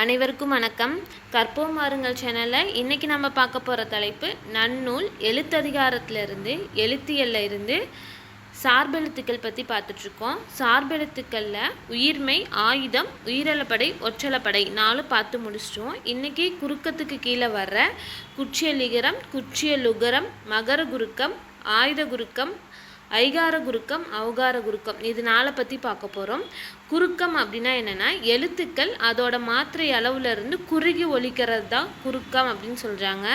அனைவருக்கும் வணக்கம். கற்போம் மாறுங்கள் சேனலில் இன்றைக்கி நம்ம பார்க்க போகிற தலைப்பு நன்னூல் எழுத்ததிகாரத்திலிருந்து எழுத்தியல்ல இருந்து சார்பெழுத்துக்கள் பற்றி பார்த்துட்ருக்கோம். சார்பெழுத்துக்களில் உயிர்மை ஆயுதம் உயிரலப்படை ஒற்றலப்படை நாலு பார்த்து முடிச்சிட்டோம். இன்றைக்கி குறுக்கத்துக்கு கீழே வர்ற குற்றியலிகரம் குற்றியலுகரம் மகர குறுக்கம் ஆயுத குறுக்கம் ஐகார குறுக்கம் அவகார குறுக்கம் இது நாளை பற்றி பார்க்க போகிறோம் குறுக்கம் அப்படின்னா என்னென்னா எழுத்துக்கள் அதோட மாத்திரை அளவுலேருந்து குறுகி ஒழிக்கிறது தான் குறுக்கம் அப்படின்னு சொல்கிறாங்க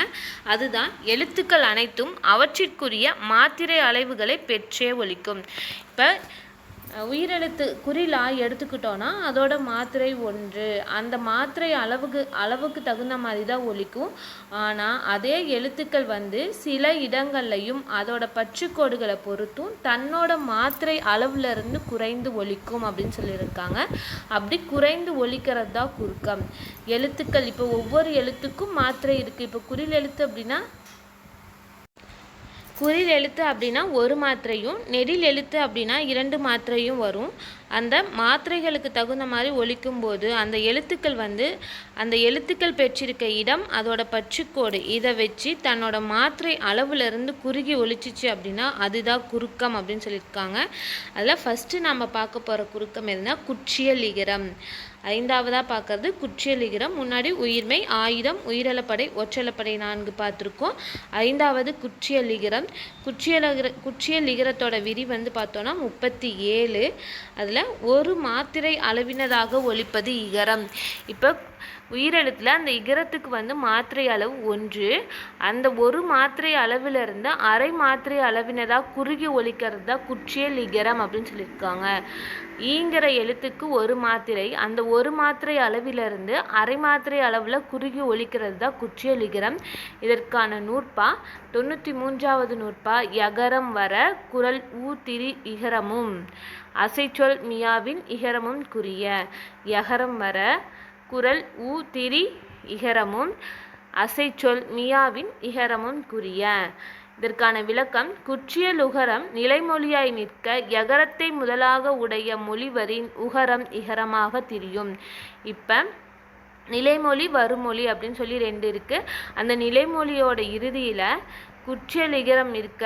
அதுதான் எழுத்துக்கள் அனைத்தும் அவற்றிற்குரிய மாத்திரை அளவுகளை பெற்றே ஒழிக்கும் இப்போ உயிரெழுத்து குறிலா எடுத்துக்கிட்டோன்னா அதோட மாத்திரை ஒன்று. அந்த மாத்திரை அளவுக்கு அளவுக்கு தகுந்த மாதிரி தான் ஒலிக்கும். ஆனால் அதே எழுத்துக்கள் வந்து சில இடங்கள்லையும் அதோட பற்றுக்கோடுகளை பொறுத்தும் தன்னோட மாத்திரை அளவுலேருந்து குறைந்து ஒலிக்கும் அப்படின்னு சொல்லியிருக்காங்க. அப்படி குறைந்து ஒலிக்கிறது தான் குறுக்கம். எழுத்துக்கள் இப்போ ஒவ்வொரு எழுத்துக்கும் மாத்திரை இருக்குது இப்போ குறில் எழுத்து அப்படின்னா குறில் எழுத்து அப்படின்னா ஒரு மாத்திரையும் நெடில் எழுத்து அப்படின்னா இரண்டு மாத்திரையும் வரும். அந்த மாத்திரைகளுக்கு தகுந்த மாதிரி ஒழிக்கும் போது அந்த எழுத்துக்கள் வந்து அந்த எழுத்துக்கள் பெற்றிருக்க இடம் அதோட பற்றுக்கோடு இதை வச்சு தன்னோட மாத்திரை அளவுலேருந்து குறுகி ஒழிச்சிச்சு அப்படின்னா அதுதான் குறுக்கம் அப்படின்னு சொல்லியிருக்காங்க. அதில் ஃபஸ்ட்டு நம்ம பார்க்க போகிற குறுக்கம் எதுனா குச்சியலிகரம் ஐந்தாவதாக பார்க்கறது குற்றியலிகரம் முன்னாடி உயிர்மை ஆயுதம் உயிரலப்படை ஒற்றலப்படை நான்கு பார்த்துருக்கோம். ஐந்தாவது குற்றியலிகரம். குற்றியலிகர குற்றியலிகரத்தோட விரி வந்து பார்த்தோன்னா முப்பத்தி ஏழு. அதில் ஒரு மாத்திரை அளவினதாக ஒழிப்பது இகரம். இப்போ உயிரெழுத்தில் அந்த இகரத்துக்கு வந்து மாத்திரை அளவு ஒன்று. அந்த ஒரு மாத்திரை அளவிலிருந்து அரை மாத்திரை அளவினதாக குறுகி ஒழிக்கிறது தான் குற்றியல் இகரம் அப்படின்னு சொல்லியிருக்காங்க. ஈங்கிற எழுத்துக்கு ஒரு மாத்திரை அந்த ஒரு மாத்திரை அளவிலிருந்து அரை மாத்திரை அளவில் குறுகி ஒழிக்கிறது தான் குற்றியல் இகரம். இதற்கான நூற்பா தொண்ணூற்றி மூன்றாவது நூற்பா யகரம் வர குரல் ஊ திரி இகரமும். அசைச்சொல் மியாவின் இகரமும் குறிய. யகரம் வர குரல் ஊ திரி இகரமும் அசைச்சொல் மியாவின் இகரமும் குறிய. இதற்கான விளக்கம் குற்றியல் உகரம் நிலைமொழியாய் நிற்க யகரத்தை முதலாக உடைய மொழிவரின் உகரம் இகரமாக திரியும். இப்போ நிலைமொழி வருமொழி அப்படின்னு சொல்லி ரெண்டு இருக்குது அந்த நிலைமொழியோட இறுதியில் குற்றியல் இகரம் இருக்க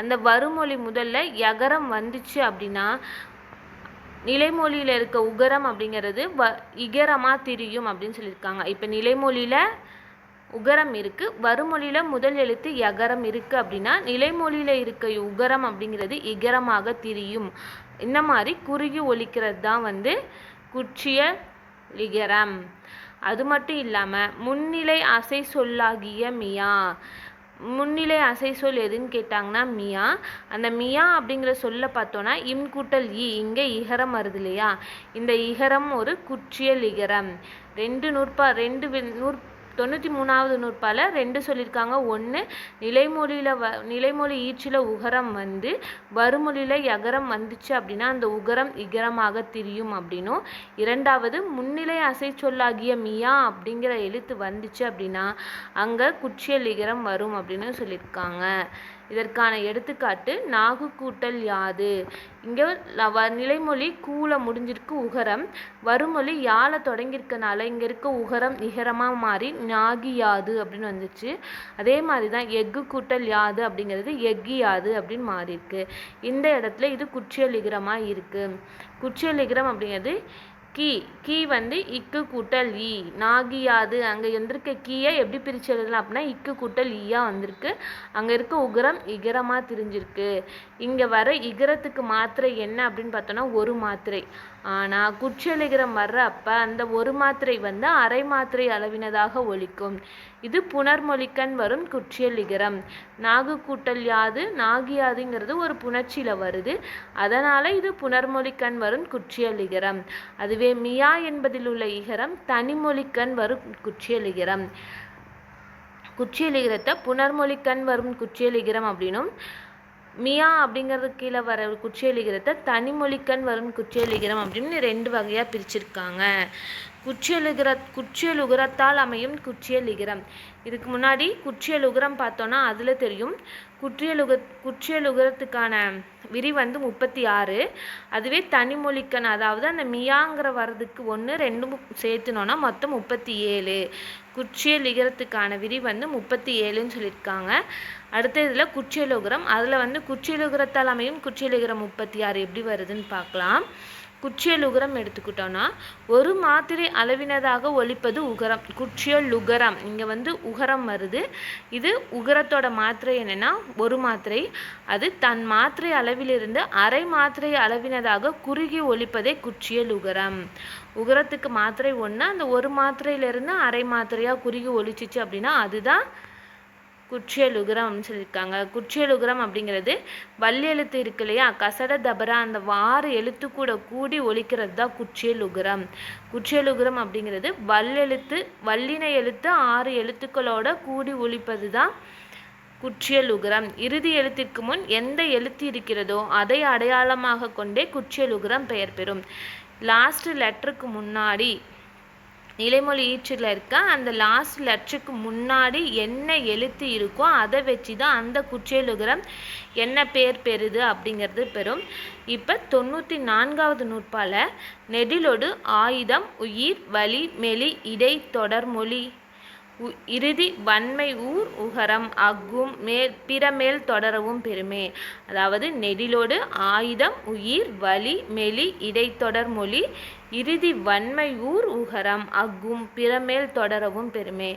அந்த வருமொழி முதல்ல யகரம் வந்துச்சு அப்படின்னா நிலைமொழியில் இருக்க உகரம் அப்படிங்கிறது வ இகரமாக திரியும் அப்படின்னு சொல்லியிருக்காங்க. இப்போ நிலைமொழியில் உகரம் இருக்குது வருமொழியில் முதல் எழுத்து யகரம் இருக்குது அப்படின்னா நிலைமொழியில் இருக்க உகரம் அப்படிங்கிறது இகரமாக திரியும். இந்த மாதிரி குறுகி ஒழிக்கிறது தான் வந்து குற்றிய லிகரம். அது மட்டும் இல்லாமல் முன்னிலை அசை சொல்லாகிய மியா முன்னிலை அசை சொல் எதுன்னு கேட்டாங்கன்னா மியா. அந்த மியா அப்படிங்கிற சொல்ல பார்த்தோன்னா இம் கூட்டல் இ இங்கே இகரம் வருது இல்லையா? இந்த இகரம் ஒரு குற்றியல் இகரம். ரெண்டு நூற்பா ரெண்டு நூற் தொண்ணூற்றி மூணாவது நூற்பால் ரெண்டு சொல்லியிருக்காங்க. ஒன்று நிலைமொழியில் வ நிலைமொழி ஈச்சில் உகரம் வந்து வறுமொழியில் யகரம் வந்துச்சு அப்படின்னா அந்த உகரம் இகரமாக திரியும் அப்படின்னும். இரண்டாவது முன்னிலை அசை சொல்லாகிய மியா அப்படிங்கிற எழுத்து வந்துச்சு அப்படின்னா அங்கே குச்சியல் இகரம் வரும் அப்படின்னு சொல்லியிருக்காங்க. இதற்கான எடுத்துக்காட்டு நாகு கூட்டல் யாது. இங்கே வ நிலைமொழி கூல முடிஞ்சிருக்கு உகரம் வருமொழி யாழை தொடங்கியிருக்கனால இங்கே இருக்க உகரம் நிகரமாக மாறி நாகி யாது அப்படின்னு வந்துச்சு. அதே மாதிரி தான் எஃகு கூட்டல் யாது அப்படிங்கிறது எஃகி யாது அப்படின்னு மாறியிருக்கு. இந்த இடத்துல இது குற்றியலிகரமாக இருக்குது குற்றியலிகரம் அப்படிங்கிறது கீ கீ வந்து இக்கு கூட்டல் ஈ. நாகியாது. அங்கே வந்திருக்க கீயை எப்படி பிரித்து எழுதலாம் அப்படின்னா இக்கு கூட்டல் ஈயா வந்திருக்கு. அங்கே இருக்க உகரம் இகரமாக திரிஞ்சிருக்கு. இங்கே வர இகரத்துக்கு மாத்திரை என்ன அப்படின்னு பார்த்தோன்னா ஒரு மாத்திரை. ஆனால் குற்றலிகரம் வர்ற அப்போ அந்த ஒரு மாத்திரை வந்து அரை மாத்திரை அளவினதாக ஒலிக்கும். இது புனர்மொழிக்கண் வரும் குற்றியலிகரம். நாகு கூட்டல் யாது நாகியாதுங்கிறது ஒரு புணர்ச்சியில் வருது. அதனால் இது புனர்மொழிக்கண் வரும் குற்றியலிகரம். அதுவே மியா என்பதில் உள்ள இகரம் தனிமொழிக்கண் வரும் குற்றியலிகரம். குற்றியலிகரத்தை புனர்மொழிக்கண் வரும் குற்றியலிகரம் அப்படின்னும் மியா அப்படிங்கிறது கீழே வர குற்றியலிகரத்தை தனிமொழிக்கண் வரும் குற்றியலிகரம் அப்படின்னு ரெண்டு வகையாக பிரிச்சிருக்காங்க. குச்சியலுகிற குற்றியலுகரத்தால் அமையும் குச்சியலிகரம் இதுக்கு முன்னாடி குற்றியலுகரம் பார்த்தோன்னா அதில் தெரியும். குற்றியலுக குற்றியலுகரத்துக்கான விரி வந்து முப்பத்தி ஆறு அதுவே தனிமொழிக்கன் அதாவது அந்த மியாங்கிற வர்றதுக்கு ஒன்று ரெண்டும் சேர்த்துனோன்னா மொத்தம் முப்பத்தி ஏழு குற்றியலிகரத்துக்கான விரி வந்து முப்பத்தி ஏழுன்னு சொல்லியிருக்காங்க. அடுத்த இதில் குற்றியலுகரம் அதில் வந்து குற்றியலுகரத்தால் அமையும் குற்றியலுகரம் முப்பத்தி ஆறு எப்படி வருதுன்னு பார்க்கலாம். குற்றியல் உகரம் எடுத்துக்கிட்டோன்னா ஒரு மாத்திரை அளவினதாக ஒலிப்பது உகரம் குற்றியல் உகரம் இங்கே வந்து உகரம் வருது. இது உகரத்தோட மாத்திரை என்னென்னா ஒரு மாத்திரை. அது தன் மாத்திரை அளவிலிருந்து அரை மாத்திரை அளவினதாக குறுகி ஒலிப்பதே குற்றியலுகரம். உகரத்துக்கு மாத்திரை ஒன்று அந்த ஒரு மாத்திரையிலிருந்து அரை மாத்திரையாக குறுகி ஒலிச்சிச்சு அப்படின்னா அதுதான் குற்றியலுகரம் அப்படின்னு சொல்லியிருக்காங்க. குற்றியலுகரம் அப்படிங்கிறது வல்லெழுத்து இருக்கு இல்லையா? கசட தபரா அந்த வாறு எழுத்து கூட கூடி ஒழிக்கிறது தான் குற்றியலுகரம். குற்றியலுகரம் அப்படிங்கிறது வல்லெழுத்து வல்லின எழுத்து ஆறு எழுத்துக்களோட கூடி ஒழிப்பது தான் குற்றியலுகரம். இறுதி எழுத்திற்கு முன் எந்த எழுத்து இருக்கிறதோ அதை அடையாளமாக கொண்டே குற்றியலுகரம் பெயர் பெறும். லாஸ்ட் லெட்டருக்கு முன்னாடி நிலைமொழி ஈற்றில் இருக்க அந்த லாஸ்ட் லெட்டருக்கு முன்னாடி என்ன எழுத்து இருக்கோ அதை வச்சு தான் அந்த குற்றியலுகரம் என்ன பேர் பெறுது அப்படிங்கிறது பெறும். இப்போ தொண்ணூற்றி நான்காவது நூற்பால நெடிலொடு ஆயுதம் உயிர் வலி மெலி இடை தொடர்மொழி இறுதி வன்மை ஊர் உகரம் அக்கும் மேல் பிறமேல் தொடரவும் பெருமே அதாவது நெடிலோடு ஆயுதம் உயிர் வலி மெலி இடைத்தொடர் மொழி இறுதி வன்மை ஊர் உகரம் அக்கும் பிறமேல் தொடரவும் பெருமே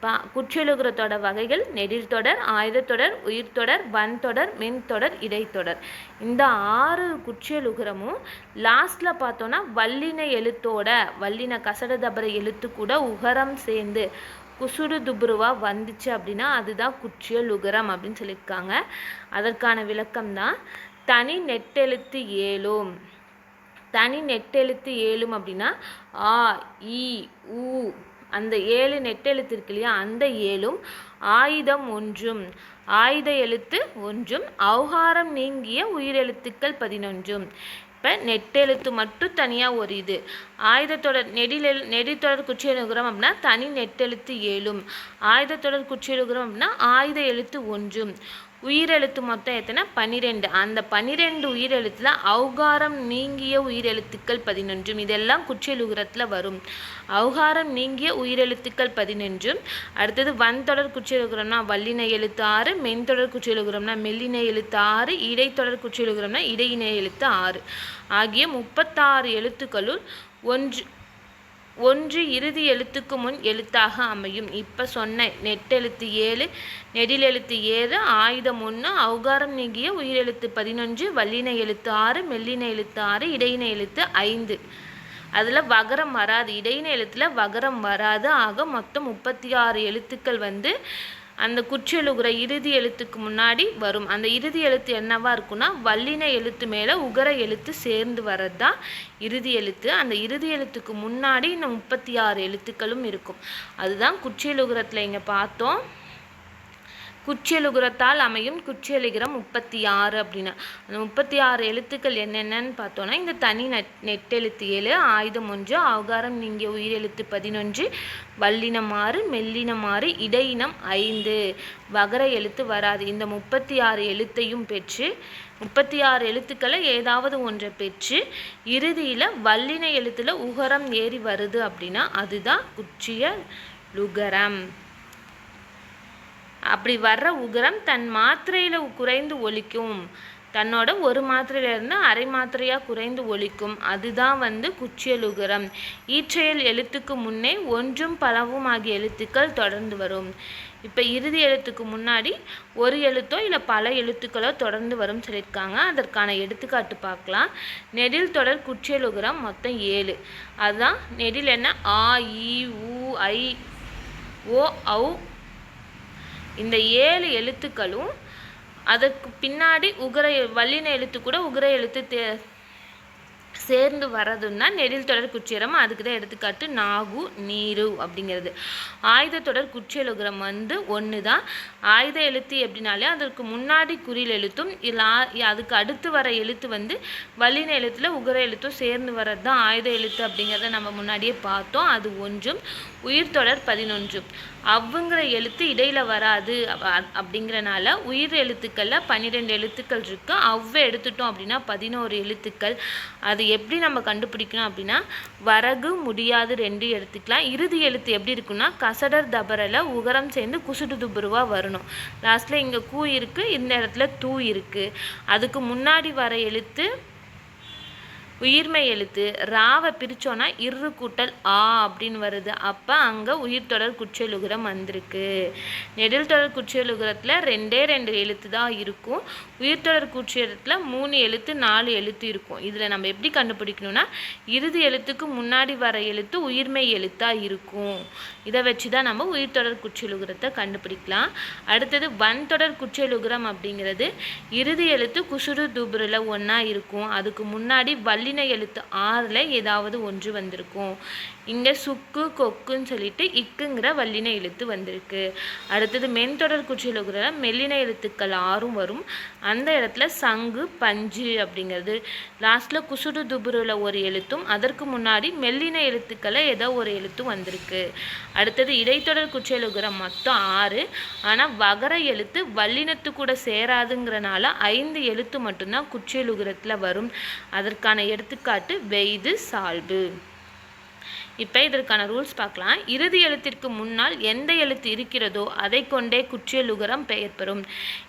பா குற்றியலுகரத்தோட வகைகள் நெடில் தொடர் ஆயுதத்தொடர் உயிர்த்தொடர் வன்தொடர் மென்தொடர் இடைத்தொடர். இந்த ஆறு குற்றியலுகரமும் லாஸ்டில் பார்த்தோன்னா வல்லின எழுத்தோட வல்லின கசட தபர எழுத்து கூட உகரம் சேர்ந்து குசுடு துபுருவா வந்துச்சு அப்படின்னா அதுதான் குற்றியலுகரம் அப்படின்னு சொல்லியிருக்காங்க. அதற்கான விளக்கம் தான் தனி நெட்டெழுத்து ஏழும். தனி நெட்டெழுத்து ஏழும் அப்படின்னா ஆ இ உ அந்த ஏழு நெட்டெழுத்து இருக்கு இல்லையா அந்த ஏழும் ஆயுதம் ஒன்றும். ஆயுத எழுத்து ஒன்றும் அவகாரம் நீங்கிய உயிரெழுத்துக்கள் பதினொன்றும். இப்போ நெட்டெழுத்து மட்டும் தனியாக ஒரு இது. ஆயுதத்தொடர் நெடிலெழு நெடித்தொடர் குற்றியலுகரம் அப்படின்னா தனி நெட்டெழுத்து ஏழும். ஆயுதத்தொடர் குற்றியலுகரம் அப்படின்னா ஆயுத எழுத்து ஒன்றும். உயிரெழுத்து மொத்தம் எத்தனை? பன்னிரெண்டு அந்த பன்னிரெண்டு உயிரெழுத்தில் அவுகாரம் நீங்கிய உயிரெழுத்துக்கள் பதினொன்றும். இதெல்லாம் குற்றியலுகரத்தில் வரும். அவுகாரம் நீங்கிய உயிரெழுத்துக்கள் பதினொன்றும். அடுத்தது வன்தொடர் குற்றியலுகரம்னா வல்லின எழுத்து ஆறு மென்தொடர் குற்றியலுகரம்னா மெல்லின எழுத்து ஆறு இடைத்தொடர் குற்றியலுகரம்னா இடையின எழுத்து ஆறு. ஆகிய முப்பத்தாறு எழுத்துக்களுள் ஒன்று ஒன்று இறுதி எழுத்துக்கு முன் எழுத்தாக அமையும். இப்போ சொன்ன நெட்டெழுத்து ஏழு நெடிலெழுத்து ஏழு ஆயுதம் ஒன்று அவுகாரம் நீங்கிய உயிரெழுத்து பதினொன்று வல்லின எழுத்து ஆறு மெல்லின எழுத்து ஆறு இடையின எழுத்து ஐந்து. அதில் வகரம் வராது. இடையின எழுத்தில் வகரம் வராது. ஆக மொத்தம் முப்பத்தி ஆறு எழுத்துக்கள் வந்து அந்த குற்றியலுகிற இறுதி எழுத்துக்கு முன்னாடி வரும். அந்த இறுதி எழுத்து என்னவா இருக்குன்னா வல்லின எழுத்து மேலே உகர எழுத்து சேர்ந்து வர்றது தான் இறுதி எழுத்து. அந்த இறுதி எழுத்துக்கு முன்னாடி இந்த முப்பத்தி ஆறு எழுத்துக்களும் இருக்கும். அதுதான் குற்றியலுகரத்தில் இங்கே பார்த்தோம். குற்றியலுகரத்தால் அமையும் குற்றியலுகரம் முப்பத்தி ஆறு அப்படின்னு. அந்த முப்பத்தி ஆறு எழுத்துக்கள் என்னென்னன்னு பார்த்தோன்னா இந்த தனி நெட் நெட்டெழுத்து ஏழு ஆயுதம் ஒன்று அவகாரம் நீங்கிய உயிரெழுத்து பதினொன்று வல்லினம் ஆறு மெல்லினம் ஆறு இடையினம் ஐந்து. வகர எழுத்து வராது. இந்த முப்பத்தி ஆறு எழுத்தையும் பெற்று முப்பத்தி ஆறு எழுத்துக்களை ஏதாவது ஒன்றை பெற்று இறுதியில் வல்லின எழுத்தில் உகரம் ஏறி வருது அப்படின்னா அதுதான் குச்சிய லுகரம் அப்படி வர்ற உகரம் தன் மாத்திரையில் குறைந்து ஒழிக்கும் தன்னோட ஒரு மாத்திரையிலேருந்து அரை மாத்திரையாக குறைந்து ஒழிக்கும் அதுதான் வந்து குச்சியல் உகரம் ஈற்றையல் எழுத்துக்கு முன்னே ஒன்றும் பலவும் ஆகிய எழுத்துக்கள் தொடர்ந்து வரும். இப்போ இறுதி எழுத்துக்கு முன்னாடி ஒரு எழுத்தோ இல்லை பல எழுத்துக்களோ தொடர்ந்து வரும் சொல்லியிருக்காங்க. அதற்கான எடுத்துக்காட்டு பார்க்கலாம். நெடில் தொடர் குச்சியல் உகரம் மொத்தம் ஏழு. அதுதான் நெடில் என்ன? ஆ இ உ ஐ ஓ ஔ இந்த ஏழு எழுத்துக்களும் அதற்கு பின்னாடி உகர வல்லின எழுத்து கூட உகர எழுத்து தே சேர்ந்து வரதுன்னா நெடில் தொடர் குற்றியரம் அதுக்கு தான் எடுத்துக்காட்டு நாகு நீரு அப்படிங்கிறது. ஆயுத தொடர் குற்றியலுகரம் வந்து ஒன்று தான் ஆயுத எழுத்து எப்படினாலே அதற்கு முன்னாடி குறில் எழுத்தும் இல்லை அதுக்கு அடுத்து வர எழுத்து வந்து வல்லின எழுத்தில் உகர எழுத்தும் சேர்ந்து வர்றது தான் ஆயுத எழுத்து அப்படிங்கிறத நம்ம முன்னாடியே பார்த்தோம். அது ஒன்றும். உயிர் தொடர் பதினொன்றும் அவ்வுங்கிற எழுத்து இடையில் வராது அப்படிங்கிறனால உயிர் எழுத்துக்களில் பன்னிரெண்டு எழுத்துக்கள் இருக்குது அவ்வை எடுத்துட்டோம் அப்படின்னா பதினோரு எழுத்துக்கள். அது எப்படி நம்ம கண்டுபிடிக்கணும் அப்படின்னா வரகு முடியாது ரெண்டு எடுத்துக்கலாம் இறுதி எழுத்து எப்படி இருக்குன்னா கசடர் தபரில் உகரம் சேர்ந்து குசுடு வரும் வரணும் லாஸ்ட்டில் இங்கே கூ இருக்கு இந்த இடத்துல தூ இருக்குது அதுக்கு முன்னாடி வர எழுத்து உயிர்மை எழுத்து ராவை பிரித்தோன்னா இரு கூட்டல் ஆ அப்படின்னு வருது. அப்போ அங்கே உயிர் தொடர் குற்றியலுகரம் வந்திருக்கு. நெடில் தொடர் குற்றியலுகரத்தில் ரெண்டே ரெண்டு எழுத்து தான் இருக்கும். உயிர் தொடர் குற்றியலத்தில் மூணு எழுத்து நாலு எழுத்து இருக்கும். இதில் நம்ம எப்படி கண்டுபிடிக்கணும்னா இறுதி எழுத்துக்கு முன்னாடி வர எழுத்து உயிர்மை எழுத்தாக இருக்கும். இதை வச்சு தான் நம்ம உயிர் தொடர் குற்றியலுகரத்தை கண்டுபிடிக்கலாம். அடுத்தது வன் தொடர் குற்றியலுகரம் அப்படிங்கிறது இறுதி எழுத்து குசுறு தூபுரில் ஒன்றா இருக்கும். அதுக்கு முன்னாடி வள்ளி வல்லின எழுத்து ஆறில் ஏதாவது ஒன்று வந்திருக்கும். இங்கே சுக்கு கொக்குன்னு சொல்லிட்டு இக்குங்கிற வல்லின எழுத்து வந்திருக்கு. அடுத்தது மென்தொடர் குற்றியலுகிற மெல்லின எழுத்துக்கள் ஆறும் வரும். அந்த இடத்துல சங்கு பஞ்சு அப்படிங்கிறது. லாஸ்ட்டில் குசுடு துபுருல ஒரு எழுத்தும் அதற்கு முன்னாடி மெல்லின எழுத்துக்களை ஏதோ ஒரு எழுத்தும் வந்திருக்கு. அடுத்தது இடைத்தொடர் குற்றியலுகிற மொத்தம் ஆறு. ஆனால் வகர எழுத்து வல்லினத்து கூட சேராதுங்கிறனால ஐந்து எழுத்து மட்டும்தான் குற்றியலுகரத்தில் வரும். அதற்கான எடுத்துக்காட்டு வெய்து சால்பு. இப்போ இதற்கான ரூல்ஸ் பார்க்கலாம். இறுதி எழுத்திற்கு முன்னால் எந்த எழுத்து இருக்கிறதோ அதை கொண்டே குற்றியலுகரம் பெயர் பெறும்.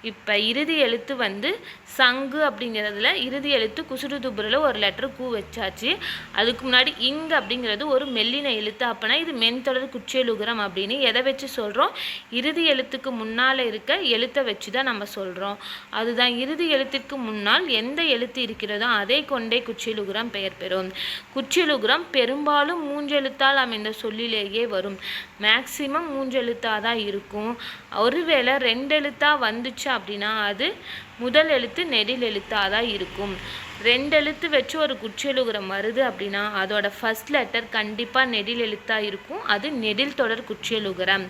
இப்போ இறுதி எழுத்து வந்து சங்கு அப்படிங்கிறதுல இறுதி எழுத்து குசுடுதுபுரில் ஒரு லெட்டர் கூ வச்சாச்சு. அதுக்கு முன்னாடி இங் அப்படிங்கிறது ஒரு மெல்லின எழுத்து. அப்போனா இது மென்தொடர் குற்றியலுகரம் அப்படின்னு எதை வச்சு சொல்கிறோம் இறுதி எழுத்துக்கு முன்னால் இருக்க எழுத்தை வச்சு தான் நம்ம சொல்கிறோம் அதுதான் இறுதி எழுத்திற்கு முன்னால் எந்த எழுத்து இருக்கிறதோ அதை கொண்டே குற்றியலுகரம் பெயர் பெறும். குற்றியலுகரம் பெரும்பாலும் மூன்றெழுத்தால் அமைந்த சொல்லிலேயே வரும். மேக்சிமம் மூன்றெழுத்தாக தான் இருக்கும். ஒருவேளை ரெண்டு எழுத்தா வந்துச்சு அப்படின்னா அது முதல் எழுத்து நெடில் எழுத்தாக தான் இருக்கும். ரெண்டு எழுத்து வச்சு ஒரு குற்றியலுகரம் வருது அப்படின்னா அதோட ஃபர்ஸ்ட் லெட்டர் கண்டிப்பாக நெடில் எழுத்தாக இருக்கும். அது நெடில் தொடர் குற்றியலுகரம்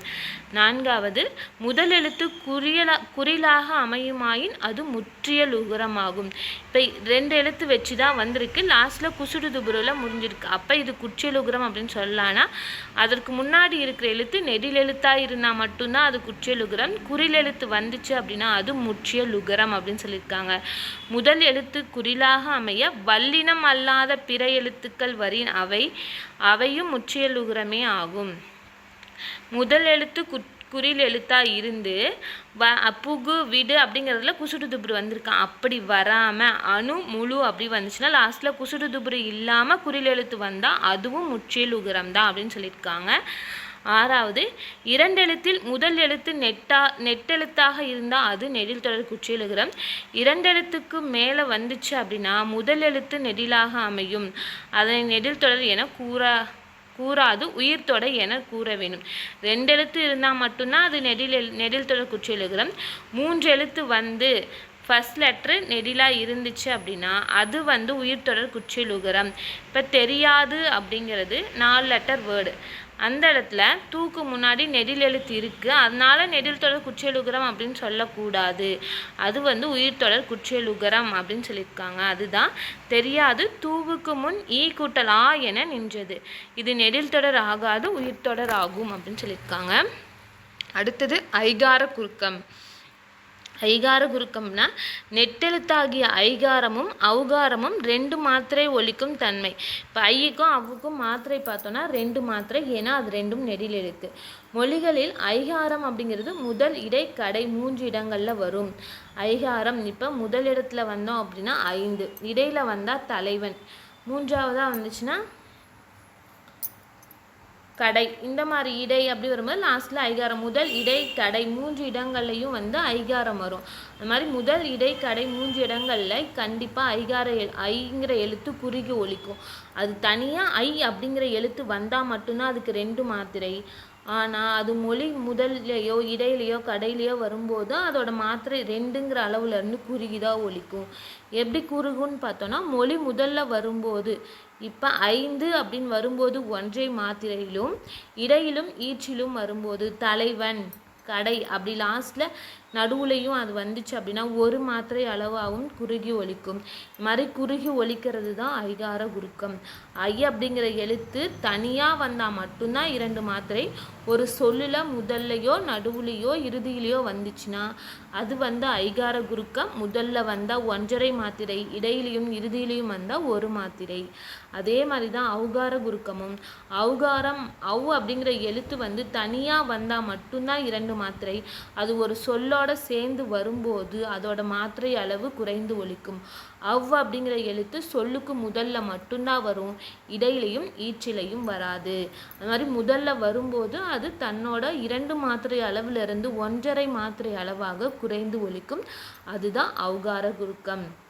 நான்காவது முதல் எழுத்து குறியலா குறிலாக அமையுமாயின் அது முற்றியலுகரமாகும் இப்போ ரெண்டு எழுத்து வச்சு தான் வந்திருக்கு. லாஸ்ட்டில் குசுடு துபுரில் முடிஞ்சிருக்கு. அப்போ இது குற்றியலுகரம் அப்படின்னு சொல்லலாம்னா அதற்கு முன்னாடி இருக்கிற எழுத்து நெடில் எழுத்தாக இருந்தால் மட்டும்தான் அது குற்றியலுகரம் குறில் எழுத்து வந்துச்சு அப்படின்னா அது அப்படின்னு சொல்லியிருக்காங்க. முதல் எழுத்து குறிலாக அமைய வல்லினம் அல்லாத பிற எழுத்துக்கள் வரின் அவை அவையும் முற்றியலுகரமே ஆகும். முதல் எழுத்து கு குறில் எழுத்தா இருந்து வ புகு விடு அப்படிங்கிறதுல குசுடு துப்புரு வந்திருக்கான். அப்படி வராம அணு முழு அப்படி வந்துச்சுன்னா லாஸ்ட்ல குசுடு துப்புரு இல்லாமல் குறில் எழுத்து வந்தால் அதுவும் முற்றியல் உகரம் தான் அப்படின்னு சொல்லியிருக்காங்க. ஆறாவது இரண்டெழுத்தில் முதல் எழுத்து நெட்டா நெட்டெழுத்தாக இருந்தால் அது நெடில் தொடர் குற்றியலுகரம் இரண்டெழுத்துக்கு மேலே வந்துச்சு அப்படின்னா முதல் எழுத்து நெடிலாக அமையும். அதனை நெடில் தொடர் என கூறா கூறாது உயிர் தொடை என கூற வேணும் ரெண்டு எழுத்து இருந்தால் மட்டும்தான் அது நெடில் எழு- நெடில் தொடர் குற்றியலுகரம் மூன்று எழுத்து வந்து ஃபர்ஸ்ட் லெட்ரு நெடிலாக இருந்துச்சு அப்படின்னா அது வந்து உயிர் தொடர் குற்றியலுகரம் இப்போ தெரியாது அப்படிங்கிறது நாலு லெட்டர் வேர்டு அந்த இடத்துல தூக்கு முன்னாடி நெடில் எழுத்து இருக்குது அதனால நெடில் தொடர் குற்றியலுகரம் அப்படின்னு சொல்லக்கூடாது. அது வந்து உயிர் தொடர் குற்றியலுகரம் அப்படின்னு சொல்லியிருக்காங்க. அதுதான் தெரியாது தூவுக்கு முன் ஈ கூட்டல் ஆ என நின்றது. இது நெடில் தொடர் ஆகாது உயிர் தொடர் ஆகும் அப்படின்னு சொல்லியிருக்காங்க. அடுத்தது ஐகார குறுக்கம். ஐகார குறுக்கம்னா நெட்டெழுத்தாகிய ஐகாரமும் ஔகாரமும் ரெண்டு மாத்திரை ஒலிக்கும் தன்மை. இப்போ ஐக்கும் அவுக்கும் மாத்திரை பார்த்தோன்னா ரெண்டு மாத்திரை ஏன்னா அது ரெண்டும் நெடில் எழுத்து மொழிகளில் ஐகாரம் அப்படிங்கிறது முதல் இடை கடை மூன்று இடங்களில் வரும். ஐகாரம் இப்போ முதல் இடத்துல வந்தோம் அப்படின்னா ஐந்து. இடையில் வந்தால் தலைவன். மூன்றாவதாக வந்துச்சுன்னா கடை. இந்த மாதிரி இடை அப்படி வரும்போது லாஸ்ட்ல ஐகாரம் முதல் இடை கடை மூன்று இடங்கள்லையும் வந்து ஐகாரம் வரும். அந்த மாதிரி முதல் இடை கடை மூன்று இடங்கள்ல கண்டிப்பா ஐகார எழு- ஐங்கிற எழுத்து குறுகி ஒழிக்கும் அது தனியா ஐ அப்படிங்கிற எழுத்து வந்தா மட்டும்தான் அதுக்கு ரெண்டு மாத்திரை. ஆனால் அது மொழி முதல்லையோ இடையிலையோ கடையிலையோ வரும்போது அதோட மாத்திரை ரெண்டுங்கிற அளவுலேருந்து குறுகிதான் ஒழிக்கும் எப்படி குறுகுன்னு பார்த்தோன்னா மொழி முதல்ல வரும்போது இப்போ ஐந்து அப்படின்னு வரும்போது ஒன்றை மாத்திரையிலும் இடையிலும் ஈற்றிலும் வரும்போது தலைவன் கடை அப்படி லாஸ்ட்டில் நடுவுலையும் அது வந்துச்சு அப்படின்னா ஒரு மாத்திரை அளவாகவும் குறுகி ஒலிக்கும். இது மாதிரி குறுகி ஒலிக்கிறது தான் ஐகார குறுக்கம் ஐ அப்படிங்கிற எழுத்து தனியாக வந்தால் மட்டும்தான் இரண்டு மாத்திரை ஒரு சொல்லில் முதல்லையோ நடுவுலையோ இறுதியிலையோ வந்துச்சுன்னா அது வந்து ஐகார குறுக்கம் முதல்ல வந்தால் ஒன்றரை மாத்திரை இடையிலையும் இறுதியிலையும் வந்தால் ஒரு மாத்திரை. அதே மாதிரி தான் அவுகார குறுக்கமும் அவுகாரம் அவ் அப்படிங்கிற எழுத்து வந்து தனியாக வந்தால் மட்டும்தான் இரண்டு மாத்திரை. அது ஒரு சொல்லோட சேர்ந்து வரும்போது அதோட மாத்திரை அளவு குறைந்து ஒலிக்கும். அவ் அப்படிங்கிற எழுத்து சொல்லுக்கு முதல்ல மட்டும்தான் வரும். இடையிலையும் ஈற்றிலையும் வராது. அது மாதிரி முதல்ல வரும்போது அது தன்னோட இரண்டு மாத்திரை அளவிலிருந்து ஒன்றரை மாத்திரை அளவாக குறைந்து ஒலிக்கும். அதுதான் அவகார குறுக்கம்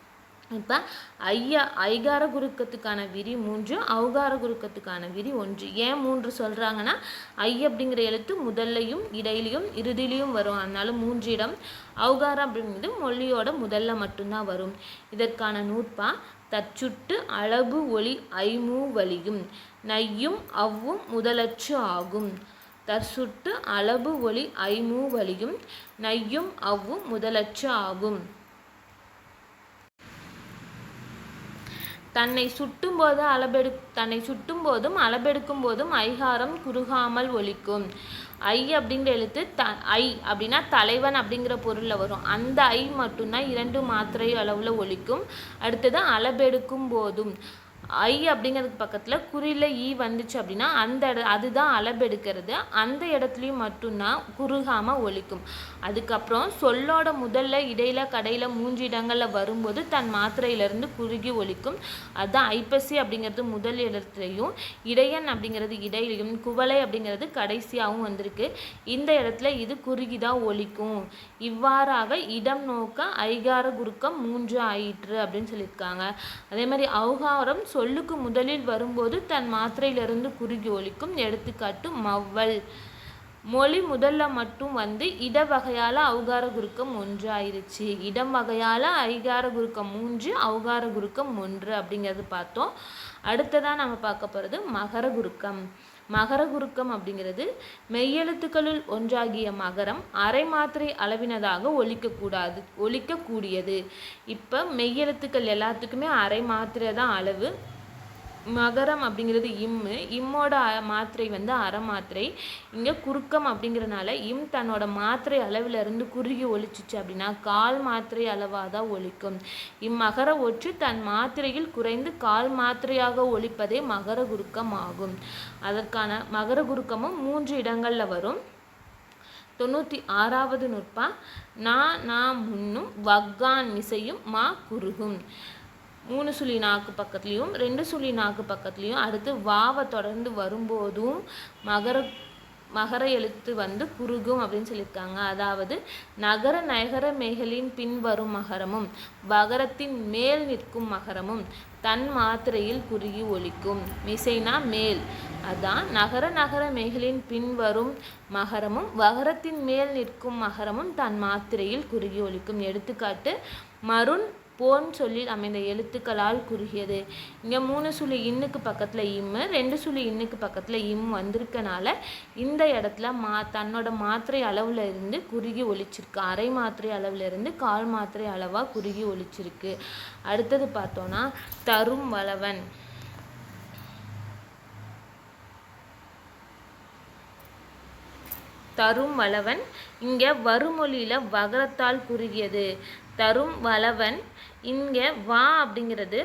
இப்போ ஐயா ஐகார குருக்கத்துக்கான விரி மூன்று அவுகார குருக்கத்துக்கான விரி ஒன்று. ஏன் மூன்று சொல்கிறாங்கன்னா ஐ அப்படிங்கிற எழுத்து முதல்லையும் இடையிலையும் இறுதியிலையும் வரும். அதனால மூன்று இடம். அவுகாரம் அப்படிங்கிறது மொழியோட முதல்ல மட்டும்தான் வரும். இதற்கான நூற்பா தச்சுட்டு அளவு ஒளி ஐமூ வலியும் நையும் அவ்வும் முதலச்சு ஆகும். தற்சுட்டு அளவு ஒளி ஐமூ வலியும் நையும் அவ்வும் முதலச்சு ஆகும். தன்னை சுட்டும் போது அளபெடு தன்னை சுட்டும் போதும் அளபெடுக்கும் போதும் ஐகாரம் குறுகாமல் ஒலிக்கும். ஐ அப்படிங்கிற எழுத்து த ஐ அப்படின்னா தலைவன் அப்படிங்கிற பொருளில் வரும். அந்த ஐ மட்டும்தான் இரண்டு மாத்திரை அளவில் ஒழிக்கும் அடுத்தது அளபெடுக்கும் போதும். ஐ அப்படிங்கிறதுக்கு பக்கத்தில் குறியில் ஈ e வந்துச்சு அப்படின்னா அந்த இட அதுதான் அளபெடுக்கிறது அந்த இடத்துலையும் மட்டும்தான் குறுகாமல் ஒலிக்கும். அதுக்கப்புறம் சொல்லோட முதல்ல இடையில கடையில் மூன்று இடங்களில் வரும்போது தன் மாத்திரையிலிருந்து குறுகி ஒலிக்கும். அதுதான் ஐப்பசி அப்படிங்கிறது முதல் இடத்துலையும் இடையன் அப்படிங்கிறது இடையிலையும் குவளை அப்படிங்கிறது கடைசியாகவும் வந்திருக்கு. இந்த இடத்துல இது குறுகி தான் ஒலிக்கும். இவ்வாறாக இடம் நோக்க ஐகார குறுக்கம் மூன்று ஆயிற்று அப்படின்னு சொல்லியிருக்காங்க. அதே மாதிரி ஔகாரம் சொல்லுக்கு முதலில் வரும்போது தன் மாத்திரையிலிருந்து குறுகி ஒலிக்கும் எடுத்துக்காட்டு மவ்வல் மொழி முதல்ல மட்டும் வந்து இட வகையால் அவகார குருக்கம் ஒன்று ஆயிடுச்சு இடம் வகையால் ஐகார குருக்கம் மூன்று அவகார குருக்கம் ஒன்று அப்படிங்கிறது பார்த்தோம். அடுத்ததாக நம்ம பார்க்க போகிறது மகர குருக்கம் மகர குருக்கம் அப்படிங்கிறது மெய்யெழுத்துக்களுள் ஒன்றாகிய மகரம் அரை மாத்திரை அளவினதாக ஒலிக்கக்கூடாது ஒலிக்கக்கூடியது இப்போ மெய்யெழுத்துக்கள் எல்லாத்துக்குமே அரை மாத்திரை தான் அளவு. மகரம் அப்படிங்கிறது இம்மு இம்மோட மாத்திரை வந்து அரை மாத்திரை. இங்கே குறுக்கம் அப்படிங்கிறனால இம் தன்னோட மாத்திரை அளவுல இருந்து குறுகி ஒலிச்சுச்சு அப்படின்னா கால் மாத்திரை அளவாக தான் ஒலிக்கும். இம்மகர ஒற்று தன் மாத்திரையில் குறைந்து கால் மாத்திரையாக ஒலிப்பதே மகர குறுக்கம் ஆகும். அதற்கான மகர குறுக்கமும் மூன்று இடங்களில் வரும். தொண்ணூற்றி ஆறாவது நுட்பா நா நா முன்னும் வக்கான் இசையும் மா குறுகும். மூணு சுழி நாக்கு பக்கத்துலேயும் ரெண்டு சுழி நாக்கு பக்கத்துலேயும் அடுத்து வாவை தொடர்ந்து வரும்போதும் மகர மகர எழுத்து வந்து குறுகும் அப்படின்னு சொல்லியிருக்காங்க. அதாவது நகர நகர மேகலின் பின்வரும் மகரமும் வகரத்தின் மேல் நிற்கும் மகரமும் தன் மாத்திரையில் குறுகி ஒலிக்கும். மிசைனா மேல். அதான் நகர நகர மேகலின் பின்வரும் மகரமும் வகரத்தின் மேல் நிற்கும் மகரமும் தன் மாத்திரையில் குறுகி ஒலிக்கும். எடுத்துக்காட்டு மருண் போன் சொல்லில் அமைந்த எழுத்துக்களால் குறுகியது. இங்கே மூணு சுழி இன்னுக்கு பக்கத்தில் இம்மு ரெண்டு சுழி இன்னுக்கு பக்கத்தில் இம் வந்திருக்கனால இந்த இடத்துல மா தன்னோட மாத்திரை அளவில் இருந்து குறுகி ஒலிச்சிருக்கு. அரை மாத்திரை அளவில் இருந்து கால் மாத்திரை அளவாக குறுகி ஒலிச்சிருக்கு. அடுத்தது பார்த்தோன்னா தரும் வளவன். தரும் வளவன் இங்கே வருமொழியில் வகரத்தால் குறுகியது. தரும் வளவன் இங்கே வா அப்படிங்கிறது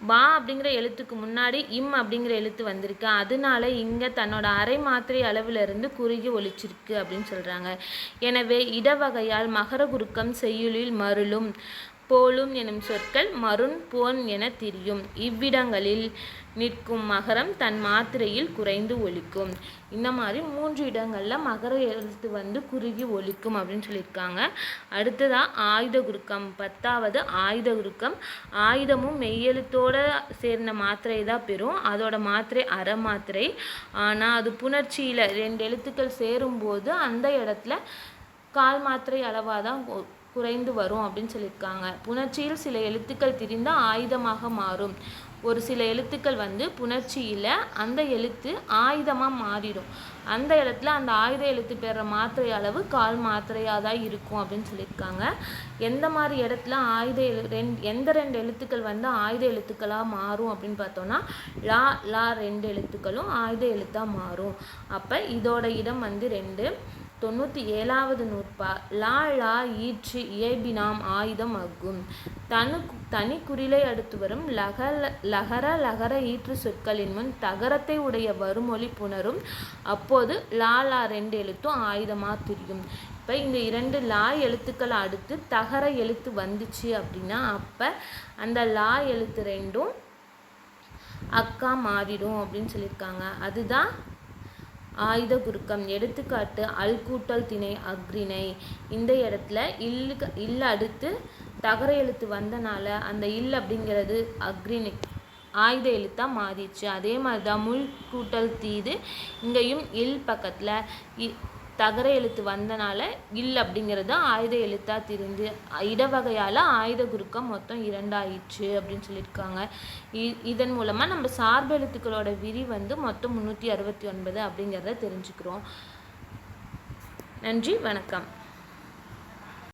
வா அப்படிங்கிற எழுத்துக்கு முன்னாடி இம் அப்படிங்கிற எழுத்து வந்திருக்கு. அதனால இங்கே தன்னோட அரை மாத்திரை அளவிலிருந்து குறுகி ஒழிச்சிருக்கு அப்படின்னு சொல்கிறாங்க எனவே இடவகையால் மகர குறுக்கம் செய்யுளில் மருளும். போலும் எனும் சொற்கள் மருண் போன் என திரியும். இவ்விடங்களில் நிற்கும் மகரம் தன் மாத்திரையில் குறைந்து ஒலிக்கும். இந்த மாதிரி மூன்று இடங்களில் மகர எழுத்து வந்து குறுகி ஒலிக்கும் அப்படின்னு சொல்லியிருக்காங்க. அடுத்ததாக ஆயுத குறுக்கம் பத்தாவது ஆயுத குறுக்கம் ஆயுதமும் மெய்யெழுத்தோடு சேர்ந்த மாத்திரை தான் பெறும். அதோட மாத்திரை அரை மாத்திரை. ஆனால் அது புணர்ச்சியில் ரெண்டு எழுத்துக்கள் சேரும்போது அந்த இடத்துல கால் மாத்திரை அளவாக தான் குறைந்து வரும் அப்படின்னு சொல்லியிருக்காங்க. புணர்ச்சியில் சில எழுத்துக்கள் திரிந்தால் ஆயுதமாக மாறும். ஒரு சில எழுத்துக்கள் வந்து புணர்ச்சியில் அந்த எழுத்து ஆயுதமாக மாறிடும். அந்த இடத்துல அந்த ஆயுத எழுத்து பெற மாத்திரை அளவு கால் மாத்திரையாக தான் இருக்கும் அப்படின்னு சொல்லியிருக்காங்க. எந்த மாதிரி இடத்துல ஆயுத எழு ரெண்டு எந்த ரெண்டு எழுத்துக்கள் வந்து ஆயுத எழுத்துக்களாக மாறும் அப்படின்னு பார்த்தோன்னா லா லா ரெண்டு எழுத்துக்களும் ஆயுத எழுத்தாக மாறும். அப்போ இதோட இடம் வந்து ரெண்டு. தொண்ணூற்றி ஏழாவது நூற்பா லா லா ஈற்று இயைபினாம் ஆயுதம் ஆகும். தனு தனி குறிலை அடுத்து வரும் லக லகர லகர ஈற்று சொற்களின் முன் தகரத்தை உடைய வருமொழி புணரும். அப்போது லா லா ரெண்டு எழுத்தும் ஆயுதமாக தெரியும். இப்போ இந்த இரண்டு லா எழுத்துக்களை அடுத்து தகர எழுத்து வந்துச்சு அப்படின்னா அப்போ அந்த லா எழுத்து ரெண்டும் அக்கா மாறிடும் அப்படின்னு சொல்லியிருக்காங்க. அதுதான் ஆயுத குறுக்கம் எடுத்துக்காட்டு அல் கூட்டல் திணை அக்ரிணை இந்த இடத்துல இல்லுக்கு இல் அடுத்து தகர எழுத்து வந்தனால அந்த இல் அப்படிங்கிறது அக்ரிணை ஆயுத எழுத்தாக மாறிடுச்சு. அதே மாதிரி தான் முள் கூட்டல் தீது இங்கேயும் இல் பக்கத்தில் இ தகர எழுத்து வந்தனால இல் அப்படிங்கிறது ஆயுத எழுத்தாக திரிந்து இடவகையால் ஆயுத குறுக்கம் மொத்தம் இரண்டாயிடுச்சு அப்படின்னு சொல்லியிருக்காங்க. இ- இதன் மூலமாக நம்ம சார்பு எழுத்துக்களோட விரி வந்து மொத்தம் முந்நூற்றி அறுபத்தி ஒன்பது அப்படிங்கிறத தெரிஞ்சுக்கிறோம். நன்றி வணக்கம்.